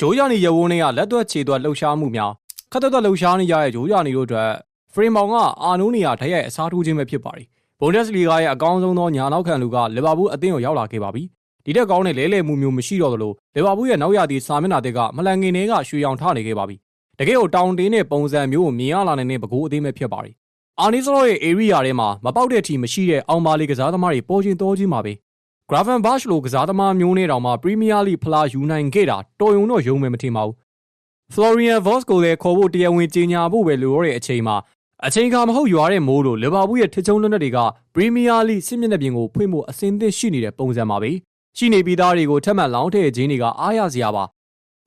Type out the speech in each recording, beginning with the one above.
ဂျိုးယာနီရဝန်းနဲ့ကလက်သွက်ခြေသွက်လှုပ်ရှားမှုများခက်သက်သက်လှုပ်ရှားနေကြတဲ့ဂျိုးယာနီတို့အတွက်ဖရီမောင်ကအာနိုးနီယာဓာတ်ရိုက်အစားထိုးခြင်းပဲဖြစ်ပါတယ်ဘွန်ဒက်စ်လီဂါရဲ့အကောင်းဆုံးသောညာနောက်ခံလူကလီဗာပူးအသင်းကိုရောက်လာခဲ့ပါပြီဒီတက်ကောင်းတဲ့လဲလှယ်မှုမျိုးမရှိတော့သလိုလီဗာပူးရဲ့နောက်ရသည့်စာမျက်နှာသစ်ကမလန်ငင်တွေကရွှေရောင်ထနေခဲ့ပါပြီတကယ်ကိုတောင်တင်းတဲ့ပုံစံမျိုးကိုမြင်ရလာနိုင်တဲ့ပကူအသင်းပဲဖြစ်ပါတယ်အာနီစလော့ရဲ့ area ထဲမှာမပေါက်တဲ့အထိမရှိတဲ့အောင်ပါလေးကစားသမားတွေပေါ်ချင်းတော်ချင်းပါ ပဲ Graven Bash လိုကစားသမားမျိုးနဲ့တောင်မှ Premier League ဖလားယူနိုင်ခဲ့တာတော်ရုံတော့ယုံမယ်မထင်ပါဘူး Florian Vos ကိုလည်းခေါ်ဖို့တရားဝင်ကြေညာဖို့ပဲလိုရတဲ့အချိန်မှာအချိန်ခါမဟုတ်ရွာတဲ့မိုးလို့လီဗာပူးရဲ့ထစ်ချုံလွတ်တွေက Premier League စစ်မျက်နှာပြင်ကိုဖွင့်ဖို့အဆင်သင့်ရှိနေတဲ့ပုံစံပါပဲရှိနေပြီးသားတွေကိုထက်မှန်လောင်းထည့်ခြင်းတွေကအားရစရာပါ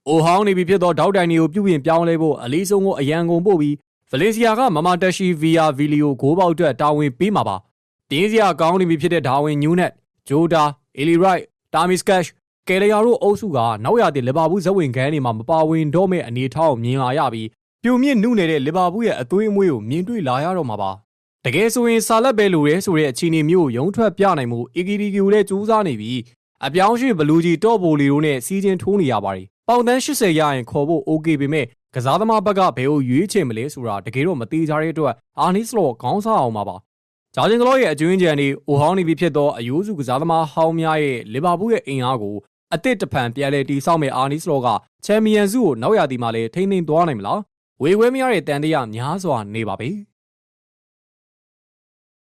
အိုဟောင်းနေပြီဖြစ်သောဒေါက်တိုင်တွေကိုပြုပြင်ပြောင်းလဲဖို့အလေးဆုံးကိုအရန်ကုန်ပို့ပြီးဗလေစီယာကမမာတက်ရှိဗီယာဗီလီယိုဂိုးပေါက်အတွက်တာဝန်ပေးမှာပါတင်းစရာကောင်းနေပြီဖြစ်တဲ့ဒါဝင်ညူးနက်ဂျိုဒါအီလီရိုက်တာ မီစကက်ရှ်ကယ်လီယာတို့အုပ်စုကနောက်ရတဲ့လီဗာပူးဇဝင်ခန်းတွေမှာမပါဝင်တော့မဲ့အနေအထားကိုမြင်လာရပြီးပြုံမြင့်နှုတ်နေတဲ့လီဗာပူးရဲ့အသွေးအမွေးကိုမြင်တွေ့လာရတော့မှာပါတကယ်ဆိုရင်စာလက်ပဲလိုရဲဆိုတဲ့အခြေအနေမျိုးကိုရုံထွက်ပြနိုင်မှုအီဂီဒီကီကိုလည်းစူးစမ်းနေပြီးအပြောင်းရွှေ့ဘလူးကြီးတော့ဘိုလီတို့နဲ့စီးချင်းထိုးနေရပါတယ်ပေါင်တန်း80ရရင်ခေါ်ဖို့ okay ပေမဲ့ကစားသမားဘက်ကဘယ်ကိုရွေးချယ်မလဲဆိုတာတကယ်တော့မသေးကြတဲ့အတွက်အာနီစလော့ခေါင်းစားအောင်ပါပါ ဂျာဂျင်ကလော့ရဲ့အကျွင်းကြံတွေအိုဟောင်းနေပြီဖြစ်သောအယိုးစုကစားသမားဟောင်းများရဲ့လီဗာပူးရဲ့အင်အားကိုအသစ်တဖန်ပြန်လဲတီဆောက်မဲ့အာနီစလော့ကချန်ပီယံစုကိုနောက်ရသည်မှာလည်းထိမ့်သိမ်းသွားနိုင်မလားဝေခွဲမရတဲ့တန်တရားများစွာနေပါပဲ